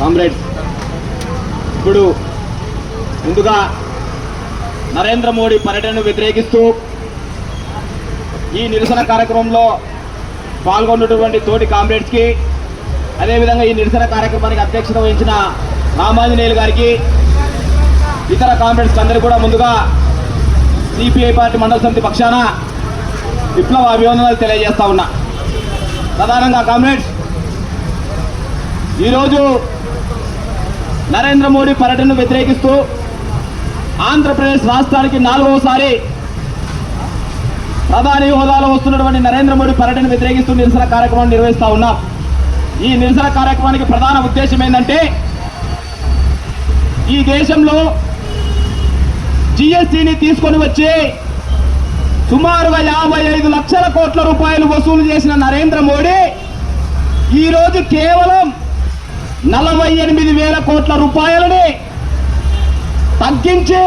Comrades ఇప్పుడు ముందుగా నరేంద్ర మోడీ పర్యటనను వ్యతిరేకిస్తూ ఈ నిరసన కార్యక్రమంలో పాల్గొన్నటువంటి తోటి కామ్రేడ్స్కి అదేవిధంగా ఈ నిరసన కార్యక్రమానికి అధ్యక్షత వహించిన రామాంజనేయులు గారికి ఇతర కామ్రేడ్స్ అందరూ కూడా ముందుగా సిపిఐ పార్టీ మండల సమితి పక్షాన విప్లవ అభివందనాలు తెలియజేస్తా ఉన్నా. ప్రధానంగా కామ్రేడ్స్ ఈరోజు నరేంద్ర మోడీ పర్యటనను వ్యతిరేకిస్తూ ఆంధ్రప్రదేశ్ రాష్ట్రానికి నాలుగవసారి ప్రధాని హోదాలో వస్తున్నటువంటి నరేంద్ర మోడీ పర్యటన వ్యతిరేకిస్తూ నిరసన కార్యక్రమం నిర్వహిస్తా ఉన్నాం. ఈ నిరసన కార్యక్రమానికి ప్రధాన ఉద్దేశం ఏంటంటే ఈ దేశంలో జిఎస్టిని తీసుకొని వచ్చి సుమారుగా యాభై ఐదు లక్షల కోట్ల రూపాయలు వసూలు చేసిన నరేంద్ర మోడీ ఈరోజు కేవలం నలభై ఎనిమిది వేల కోట్ల రూపాయలని తగ్గించి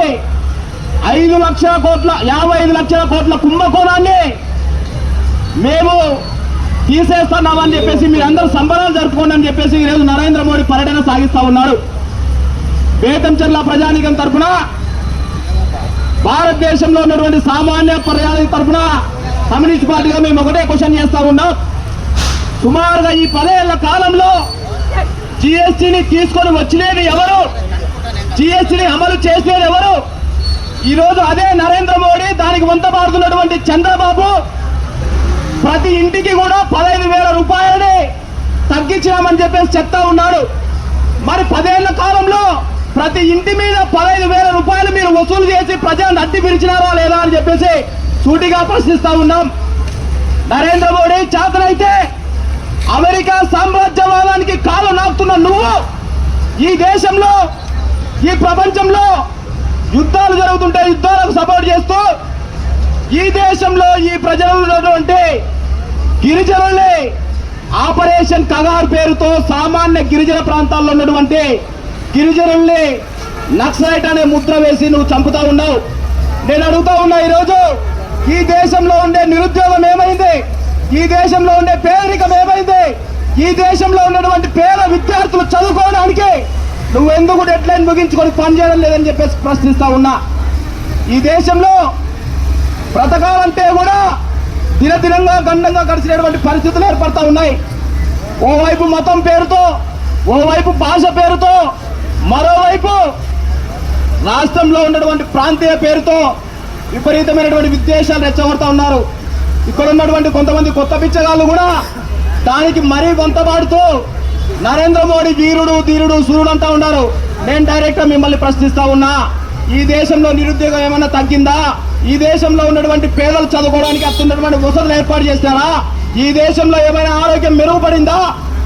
ఐదు లక్షల కోట్ల యాభై ఐదు లక్షల కోట్ల కుంభకోణాన్ని మేము తీసేస్తున్నామని చెప్పేసి మీరందరూ సంబరాలు జరుపుకోండి అని చెప్పేసి ఈరోజు నరేంద్ర మోడీ పర్యటన సాగిస్తూ ఉన్నారు. బేతంచెర్ల ప్రజానికం తరఫున భారతదేశంలో ఉన్నటువంటి సామాన్య ప్రజానికం తరఫున కమ్యూనిస్ట్ పార్టీగా మేము ఒకటే క్వశ్చన్ చేస్తా ఉన్నాం. సుమారుగా ఈ పదేళ్ళ కాలంలో జిఎస్టిని తీసుకొని వచ్చినది ఎవరు? జిఎస్టిని అమలు చేసేది ఎవరు? ఈరోజు అదే నరేంద్ర మోడీ దానికి వంత పాడుతున్నటువంటి చంద్రబాబు ప్రతి ఇంటికి కూడా పదహైదు వేల రూపాయలని తగ్గించామని చెప్పేసి చెప్తా ఉన్నాడు. మరి పదేళ్ళ కాలంలో ప్రతి ఇంటి మీద పదహైదు వేల రూపాయలు మీరు వసూలు చేసి ప్రజలను అడ్డి పిలిచినారా లేదా అని చెప్పేసి సూటిగా ప్రశ్నిస్తా ఉన్నాం. నరేంద్ర మోడీ చేతనైతే అమెరికా సామ్రాజ్యవాదానికి కాలు నాకుతున్న నువ్వు ఈ దేశంలో ఈ ప్రపంచంలో యుద్ధాలు జరుగుతుంటే యుద్ధాలకు సపోర్ట్ చేస్తూ ఈ దేశంలో ఈ ప్రజలు ఉన్నటువంటి గిరిజనుల్ని ఆపరేషన్ కగార్ పేరుతో సామాన్య గిరిజన ప్రాంతాల్లో ఉన్నటువంటి గిరిజనుల్ని నక్సలైట్ అనే ముద్ర వేసి నువ్వు చంపుతా ఉన్నావు. నేను అడుగుతా ఉన్నా ఈరోజు ఈ దేశంలో ఉండే నిరుద్యోగం ఏమైంది? ఈ దేశంలో ఉండే పేదరికం ఏమైంది? ఈ దేశంలో ఉన్నటువంటి పేద విద్యార్థులు చదువుకోవడానికి నువ్వు ఎందుకు డెడ్ లైన్ ముగించుకొని పనిచేయడం లేదని చెప్పేసి ప్రశ్నిస్తా ఉన్నా. ఈ దేశంలో బ్రతకాలంటే కూడా దినదినంగా గండంగా గడిచినటువంటి పరిస్థితులు ఏర్పడతా ఉన్నాయి. ఓవైపు మతం పేరుతో ఓవైపు భాష పేరుతో మరోవైపు రాష్ట్రంలో ఉన్నటువంటి ప్రాంతీయ పేరుతో విపరీతమైనటువంటి విద్వేషాలు రెచ్చగొడతా ఉన్నారు. ఇక్కడ ఉన్నటువంటి కొంతమంది కొత్త పిచ్చగాళ్ళు కూడా దానికి మరీ వంతపాడుతూ నరేంద్ర మోడీ వీరుడు ధీరుడు సూర్యుడు అంటా ఉన్నారు. నేను డైరెక్ట్గా మిమ్మల్ని ప్రశ్నిస్తా ఉన్నా. ఈ దేశంలో నిరుద్యోగం ఏమైనా తగ్గిందా? ఈ దేశంలో ఉన్నటువంటి పేదలు చదువుకోవడానికి అత్యున్నటువంటి వసతులు ఏర్పాటు చేస్తారా ఈ దేశంలో ఏమైనా ఆరోగ్యం మెరుగుపడిందా?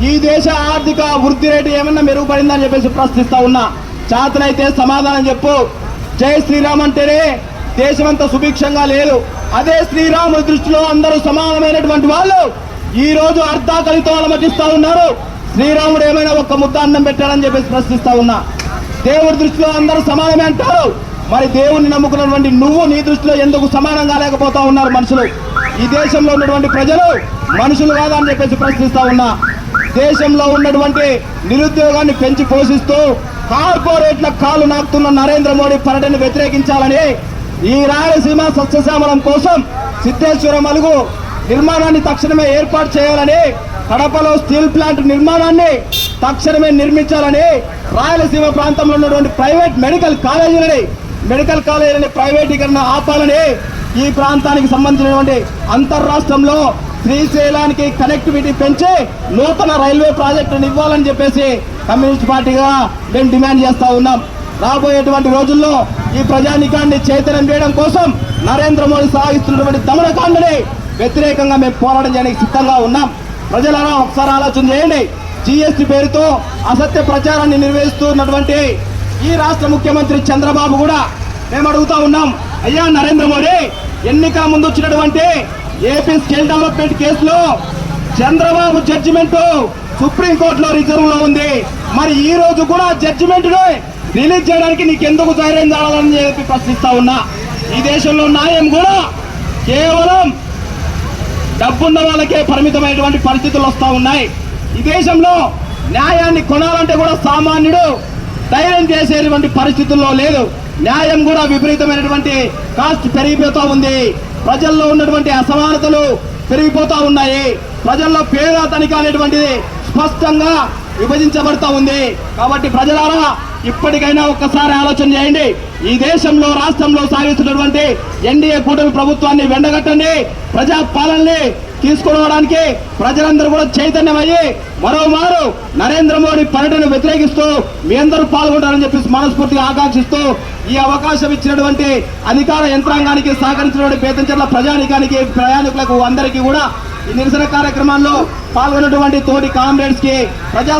ఈ దేశ ఆర్థిక వృద్ధి రేటు ఏమైనా మెరుగుపడిందా అని చెప్పేసి ప్రశ్నిస్తా ఉన్నా. చేతనైతే సమాధానం చెప్పు. జై శ్రీరామ్ అంటేనే దేశమంతా సుభిక్షంగా లేదు. అదే శ్రీరాముడి దృష్టిలో అందరూ సమానమైనటువంటి వాళ్ళు ఈ రోజు అర్ధాకలితో అలమటిస్తా ఉన్నారు. శ్రీరాముడు ఏమైనా ఒక్క ముద్ద అన్నం పెట్టాడని చెప్పేసి ప్రశ్నిస్తా ఉన్నా. దేవుడి దృష్టిలో అందరూ సమానమే అంటారు. మరి దేవుణ్ణి నమ్ముకున్నటువంటి నువ్వు నీ దృష్టిలో ఎందుకు సమానంగా లేకపోతా ఉన్నారు మనుషులు? ఈ దేశంలో ఉన్నటువంటి ప్రజలు మనుషులు కాదా అని చెప్పేసి ప్రశ్నిస్తా ఉన్నా. దేశంలో ఉన్నటువంటి నిరుద్యోగాన్ని పెంచి పోషిస్తూ కార్పొరేట్ల కాలు నాకుతున్న నరేంద్ర మోడీ పర్యటన వ్యతిరేకించాలని ఈ రాయలసీమ సస్యశ్యామలం కోసం సిద్ధేశ్వరం అలుగు నిర్మాణాన్ని తక్షణమే ఏర్పాటు చేయాలని కడపలో స్టీల్ ప్లాంట్ నిర్మాణాన్ని తక్షణమే నిర్మించాలని రాయలసీమ ప్రాంతంలో ఉన్నటువంటి ప్రైవేట్ మెడికల్ కాలేజీలని మెడికల్ కాలేజీలని ప్రైవేటీకరణ ఆపాలని ఈ ప్రాంతానికి సంబంధించినటువంటి అంతర్రాష్ట్రంలో శ్రీశైలానికి కనెక్టివిటీ పెంచి నూతన రైల్వే ప్రాజెక్టును ఇవ్వాలని చెప్పేసి కమ్యూనిస్ట్ పార్టీగా మేము డిమాండ్ చేస్తూ ఉన్నాం. రాబోయేటువంటి రోజుల్లో ఈ ప్రజానికాన్ని చైతన్యం చేయడం కోసం నరేంద్ర మోడీ సాగిస్తున్నటువంటి దమనకాండని వ్యతిరేకంగా మేము పోరాటం చేయడానికి సిద్ధంగా ఉన్నాం. ప్రజలారా ఒకసారి ఆలోచన చేయండి. జిఎస్టి పేరుతో అసత్య ప్రచారాన్ని నిర్వహిస్తున్నటువంటి ఈ రాష్ట్ర ముఖ్యమంత్రి చంద్రబాబు కూడా మేము అడుగుతా ఉన్నాం అయ్యా నరేంద్ర మోడీ ఎన్నికల ముందు వచ్చినటువంటి ఏపీ స్కిల్ డెవలప్మెంట్ కేసులో చంద్రబాబు జడ్జిమెంట్ సుప్రీంకోర్టులో రిజర్వ్లో ఉంది. మరి ఈ రోజు కూడా జడ్జిమెంట్ రిలీజ్ చేయడానికి నీకు ఎందుకు ధైర్యం చాలని చెప్పి ప్రశ్నిస్తా ఉన్నా. ఈ దేశంలో న్యాయం కూడా కేవలం డబ్బున్న వాళ్ళకే పరిమితమైనటువంటి పరిస్థితులు వస్తూ ఉన్నాయి. ఈ దేశంలో న్యాయాన్ని కొనాలంటే కూడా సామాన్యుడు ధైర్యం చేసేటువంటి పరిస్థితుల్లో లేదు. న్యాయం కూడా విపరీతమైనటువంటి కాస్ట్ పెరిగిపోతూ ఉంది. ప్రజల్లో ఉన్నటువంటి అసమానతలు పెరిగిపోతూ ఉన్నాయి. ప్రజల్లో పేద తనిఖీ అనేటువంటిది స్పష్టంగా విభజించబడతా ఉంది. కాబట్టి ప్రజలారా ఇప్పటికైనా ఒక్కసారి ఆలోచన చేయండి. ఈ దేశంలో రాష్ట్రంలో సాగిస్తున్నటువంటి ఎన్డీఏ కూటమి ప్రభుత్వాన్ని వెండగట్టండి. ప్రజా పాలనని తీసుకురావడానికి ప్రజలందరూ కూడా చైతన్యమయ్యి మరోమారు నరేంద్ర మోడీ పర్యటన వ్యతిరేకిస్తూ మీ అందరూ పాల్గొంటారని చెప్పేసి మనస్ఫూర్తిగా ఆకాంక్షిస్తూ ఈ అవకాశం ఇచ్చినటువంటి అధికార యంత్రాంగానికి సహకరించినటువంటి పేతంచెర్ల ప్రజానికానికి ప్రయాణికులకు అందరికీ కూడా ఈ నిరసన కార్యక్రమాల్లో పాల్గొన్నటువంటి తోటి కామ్రేడ్స్కి ప్రజా